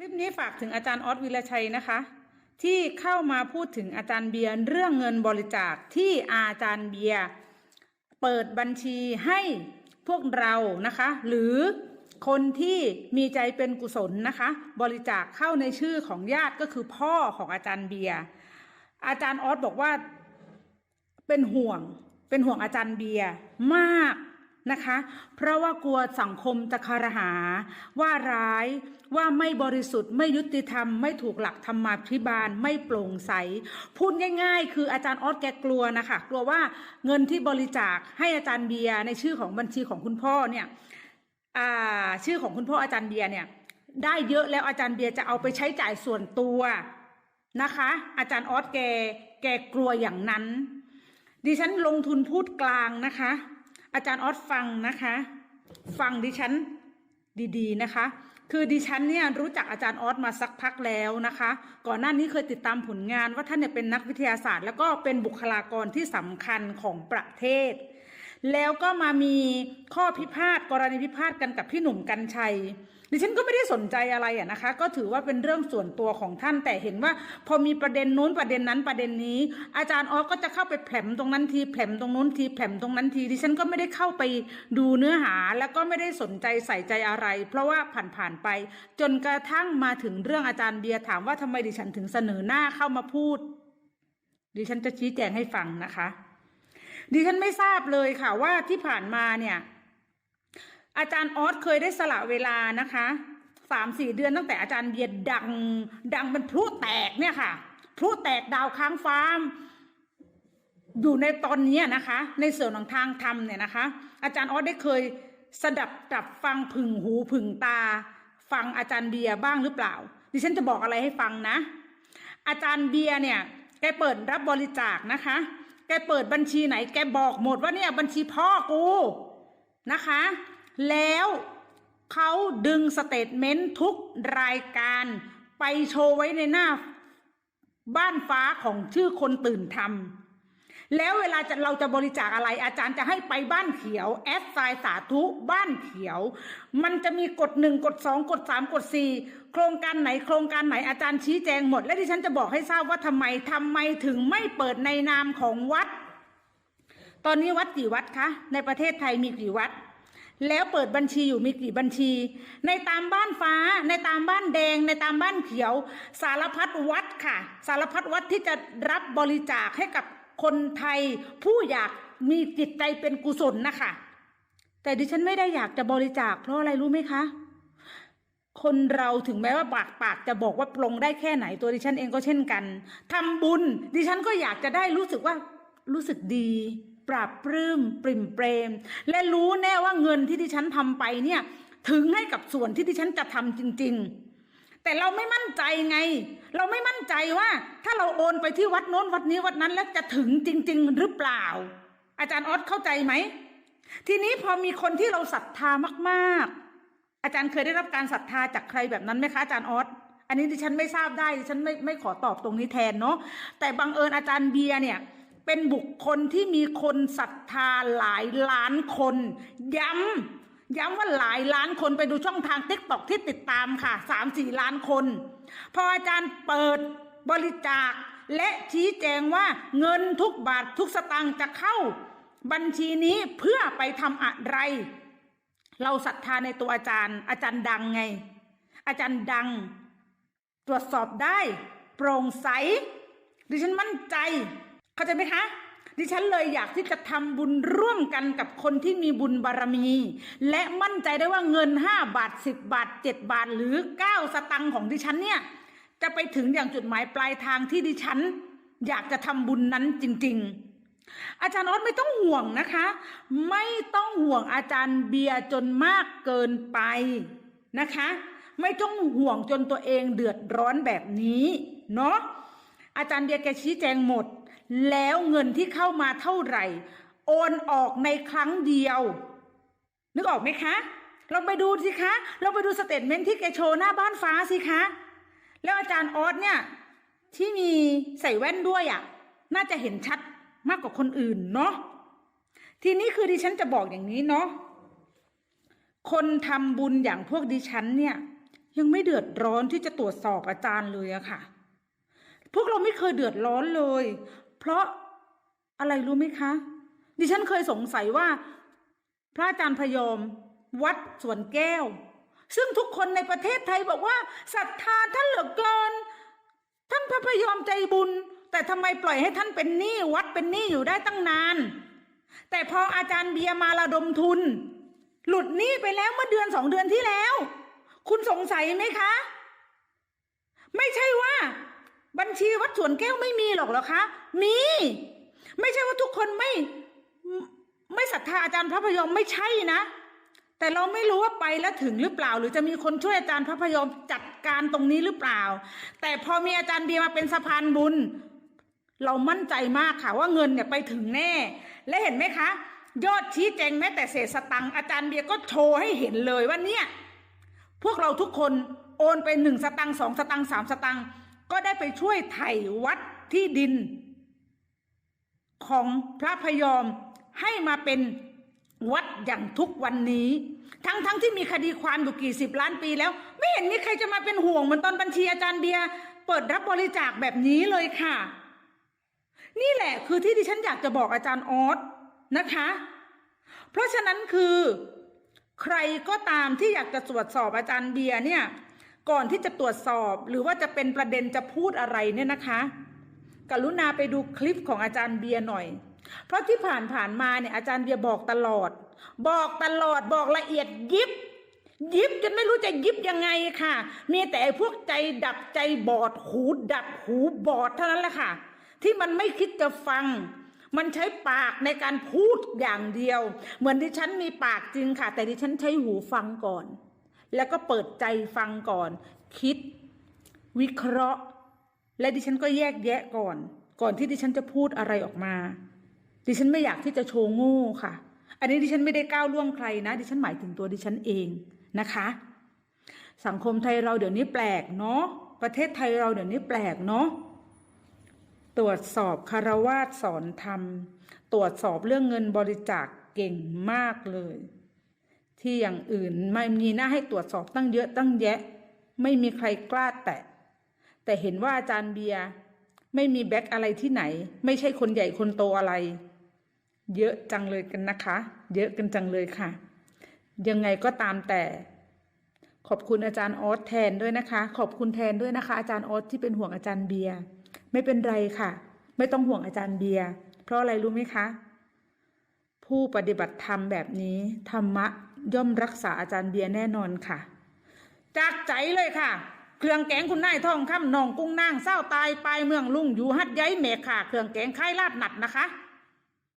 ลิปนี้ฝากถึงอาจารย์ออสวิรชัยนะคะ ที่เข้ามาพูดถึงอาจารย์เบียร์เรื่องเงินบริจาคที่อาจารย์เบียร์เปิดบัญชีให้พวกเรานะคะ หรือคนที่มีใจเป็นกุศลนะคะ บริจาคเข้าในชื่อของญาติก็คือพ่อของอาจารย์เบียร์อาจารย์ออสบอกว่าเป็นห่วงเป็นห่วงอาจารย์เบียร์มาก นะคะ เพราะว่ากลัวสังคมจะคารหา ว่าร้ายว่าไม่บริสุทธิ์ไม่ยุติธรรม ไม่ถูกหลักธรรมาภิบาลไม่โปร่งใส พูดง่าย ๆ คืออาจารย์ออสแกกลัวนะคะ กลัวว่าเงินที่บริจาคให้อาจารย์เบียร์ในชื่อของบัญชีของคุณพ่อเนี่ยชื่อของคุณพ่ออาจารย์เบียร์เนี่ย ได้เยอะแล้วอาจารย์เบียร์จะเอาไปใช้จ่ายส่วนตัวนะคะ อาจารย์ออสแกแกกลัวอย่างนั้น ดิฉันลงทุนพูดกลางนะคะ อาจารย์ออสฟังนะคะ ฟังดิฉันดีๆนะคะ คือดิฉันเนี่ยรู้จักอาจารย์ออสมาสักพักแล้วนะคะ ก่อนหน้านี้เคยติดตามผลงานว่าท่านเนี่ยเป็นนักวิทยาศาสตร์ แล้วก็เป็นบุคลากรที่สำคัญของประเทศ แล้วก็มามีข้อพิพาทกรณีพิพาทกันกับพี่หนุ่มกัญชัย ดิฉันก็ไม่ได้สนใจอะไรอะนะคะ ก็ถือว่าเป็นเรื่องส่วนตัวของท่านแต่เห็นว่า พอมีประเด็นนู้นประเด็นนั้นประเด็นนี้ อาจารย์ออสก็จะเข้าไปแผลมตรงนั้นทีแผลมตรงนู้นทีแผลมตรงนั้นทีดิฉันก็ไม่ได้เข้าไปดูเนื้อหา แล้วก็ไม่ได้สนใจใส่ใจอะไร เพราะว่าผ่านๆไป จนกระทั่งมาถึงเรื่องอาจารย์เบียร์ถามว่าทำไมดิฉันถึงเสนอหน้าเข้ามาพูด ดิฉันจะชี้แจงให้ฟังนะคะ ดิฉันไม่ทราบเลยค่ะว่าที่ผ่านมาเนี่ย อาจารย์ออสเคยได้สละเวลานะคะสามสี่เดือนตั้งแต่อาจารย์เบียร์ดัง ดังเป็นพลุแตกเนี่ยค่ะพลุแตกดาวค้างฟ้าอยู่ในตอนนี้นะคะ ในส่วนของทางธรรมเนี่ยนะคะ อาจารย์ออสได้เคยสดับตับฟังผึ่งหูผึ่งตา ฟังอาจารย์เบียร์บ้างหรือเปล่า ดิฉันจะบอกอะไรให้ฟังนะ อาจารย์เบียร์เนี่ยแกเปิดรับบริจาคนะคะ แกเปิดบัญชีไหน แกบอกหมดว่าเนี่ยบัญชีพ่อกูนะคะ แล้วเขาดึงสเตทเมนต์ทุกรายการไปโชว์ไว้ในหน้าบ้านฟ้าของชื่อคนตื่นทำแล้วเวลาจะเราจะบริจาคอะไร อาจารย์จะให้ไปบ้านเขียวแอดไซสาธุบ้านเขียว มันจะมีกฎหนึ่งกฎสองกฎสามกฎสี่โครงการไหนโครงการไหนอาจารย์ชี้แจงหมด และดิฉันจะบอกให้ทราบว่าทำไมทำไมถึงไม่เปิดในนามของวัด ตอนนี้วัดกี่วัดคะ ในประเทศไทยมีกี่วัด แล้วเปิดบัญชีอยู่มีกี่บัญชี ในตามบ้านฟ้า ในตามบ้านแดง ในตามบ้านเขียว สารพัดวัดค่ะ สารพัดวัดที่จะรับบริจาคให้กับคนไทย ผู้อยากมีจิตใจเป็นกุศลนะคะ แต่ดิฉันไม่ได้อยากจะบริจาคเพราะอะไรรู้ไหมคะ คนเราถึงแม้ว่าปากปากจะบอกว่าปลงได้แค่ไหนตัวดิฉันเองก็เช่นกันทำบุญ ดิฉันก็อยากจะได้รู้สึกว่ารู้สึกดี ปราบปลื้มปริ่มเปรม และรู้แน่ว่าเงินที่ดิฉันทำไปเนี่ยถึงให้กับส่วนที่ดิฉันจะทำจริง ๆ แต่เราไม่มั่นใจไง เราไม่มั่นใจว่า ถ้าเราโอนไปที่วัดโน้นวัดนี้วัดนั้นแล้วจะถึงจริง ๆ หรือเปล่า อาจารย์ออสเข้าใจไหมทีนี้พอมีคนที่เราศรัทธามากๆ อาจารย์เคยได้รับการศรัทธาจากใครแบบนั้นไหมคะอาจารย์ออสอันนี้ดิฉันไม่ทราบได้ดิฉันไม่ไม่ขอตอบตรงนี้แทนเนาะแต่บังเอิญอาจารย์เบียร์เนี่ย เป็นบุคคลที่มีคนศรัทธาหลายล้านคน ย้ำย้ำว่าหลายล้านคนไปดูช่องทางติ๊กตอกที่ติดตามค่ะสามสี่ล้านคน พออาจารย์เปิดบริจาค และชี้แจงว่าเงินทุกบาททุกสตางค์จะเข้า บัญชีนี้เพื่อไปทำอะไร เราศรัทธาในตัวอาจารย์ อาจารย์ดังไง อาจารย์ดัง ตรวจสอบได้ โปร่งใสดิฉันมั่นใจ เข้าใจไหมคะดิฉันเลยอยากที่จะทำบุญร่วมกันกับคนที่มีบุญบารมี และมั่นใจได้ว่าเงิน 5 บาท 10 บาท 7 บาทหรือ 9 สตังค์ของดิฉันเนี่ย จะไปถึงอย่างจุดหมายปลายทางที่ดิฉัน อยากจะทำบุญนั้นจริง ๆ อาจารย์ออสไม่ต้องห่วงนะคะ ไม่ต้องห่วงอาจารย์เบียร์จนมากเกินไปนะคะ ไม่ต้องห่วงจนตัวเองเดือดร้อนแบบนี้เนาะอาจารย์เบียร์แกชี้แจงหมด แล้วเงินที่เข้ามาเท่าไหร่ โอนออกในครั้งเดียว นึกออกไหมคะลองไปดูสิคะลองไปดูสเตทเมนที่แกโชว์หน้าบ้านฟ้าสิคะ แล้วอาจารย์ออสเนี่ย ที่มีใส่แว่นด้วยอะ่ะ น่าจะเห็นชัดมากกว่าคนอื่นเนาะทีนี้คือดิฉันจะบอกอย่างนี้เนาะคนทำบุญอย่างพวกดิฉันเนี่ย ยังไม่เดือดร้อนที่จะตรวจสอบอาจารย์เลยอะค่ะ พวกเราไม่เคยเดือดร้อนเลย เพราะอะไรรู้ไหมคะ ดิฉันเคยสงสัยว่า พระอาจารย์พยอม วัดสวนแก้ว ซึ่งทุกคนในประเทศไทยบอกว่าศรัทธาท่านเหลือเกิน ท่านพระพยอมใจบุญ แต่ทำไมปล่อยให้ท่านเป็นหนี้วัดเป็นหนี้อยู่ได้ตั้งนาน แต่พออาจารย์เบียมาระดมทุน หลุดหนี้ไปแล้วเมื่อเดือนสองเดือนที่แล้ว คุณสงสัยไหมคะ ไม่ใช่ว่า บัญชีวัดสวนแก้วไม่มีหรอกเหรอคะ มี ไม่ใช่ว่าทุกคนไม่ไม่ศรัทธาอาจารย์พระพยอมไม่ใช่นะ แต่เราไม่รู้ว่าไปแล้วถึงหรือเปล่า หรือจะมีคนช่วยอาจารย์พระพยอมจัดการตรงนี้หรือเปล่า แต่พอมีอาจารย์เบียร์มาเป็นสะพานบุญ เรามั่นใจมากค่ะว่าเงินเนี่ยไปถึงแน่ และเห็นไหมคะ ยอดชี้แจงแม้แต่เศษสตังค์อาจารย์เบียร์ก็โชว์ให้เห็นเลยว่าเนี่ย พวกเราทุกคนโอนไปหนึ่งสตังค์สองสตังค์สามสตังค์ ก็ได้ไปช่วยไถ่วัดที่ดิน ของพระพยอมให้มาเป็นวัดอย่างทุกวันนี้ ทั้งๆทที่มีคดีความอยู่กี่สิบล้านปีแล้ว ไม่เห็นมีใครจะมาเป็นห่วงเหมือนตอนบัญชีอาจารย์เบียร์เปิดรับบริจาคแบบนี้เลยค่ะ นี่แหละคือที่ดิฉันอยากจะบอกอาจารย์ออสนะคะ เพราะฉะนั้นคือ ใครก็ตามที่อยากจะตรวจสอบอาจารย์เบียร์เนี่ย ก่อนที่จะตรวจสอบหรือว่าจะเป็นประเด็นจะพูดอะไรเนี่ยนะคะ กรุณาไปดูคลิปของอาจารย์เบียร์หน่อย เพราะที่ผ่านผ่านมาเนี่ยอาจารย์เบียร์บอกตลอด บอกตลอดบอกละเอียดยิบ ยิบจนไม่รู้จะยิบยังไงค่ะ มีแต่พวกใจดับใจบอดหูดับหูบอดเท่านั้นแหละค่ะ ที่มันไม่คิดจะฟังมันใช้ปากในการพูดอย่างเดียว เหมือนดิฉันมีปากจริงค่ะ แต่ดิฉันใช้หูฟังก่อน แล้วก็เปิดใจฟังก่อน คิด วิเคราะห์ และดิฉันก็แยกแยะก่อน ก่อนที่ดิฉันจะพูดอะไรออกมา ดิฉันไม่อยากที่จะโชว์โง่ค่ะ อันนี้ดิฉันไม่ได้ก้าวล่วงใครนะ ดิฉันหมายถึงตัวดิฉันเองนะคะ สังคมไทยเราเดี๋ยวนี้แปลกเนาะประเทศไทยเราเดี๋ยวนี้แปลกเนาะตรวจสอบคารวาสสอนธรรม ตรวจสอบเรื่องเงินบริจาคเก่งมากเลย ที่อย่างอื่นไม่มีหน้าให้ตรวจสอบตั้งเยอะตั้งแยะ ไม่มีใครกล้าแตะ แต่เห็นว่าอาจารย์เบียร์ไม่มีแบ็คอะไรที่ไหน ไม่ใช่คนใหญ่คนโตอะไร เยอะจังเลยกันนะคะ เยอะกันจังเลยค่ะ ยังไงก็ตามแต่ ขอบคุณอาจารย์ออสแทนด้วยนะคะ ขอบคุณแทนด้วยนะคะ อาจารย์ออสที่เป็นห่วงอาจารย์เบียร์ไม่เป็นไรค่ะ ไม่ต้องห่วงอาจารย์เบียร์เพราะอะไรรู้ไหมคะ ผู้ปฏิบัติธรรมแบบนี้ธรรมะ ย่อมรักษาอาจารย์เบียร์แน่นอนค่ะ จากใจเลยค่ะ เครื่องแกงคุณนายทองคำนองกุ้งนางเศร้าตายปลายเมืองลุงอยู่หัดย้ายเมฆค่ะ เครื่องแกงไข่ลาดหนัดนะคะ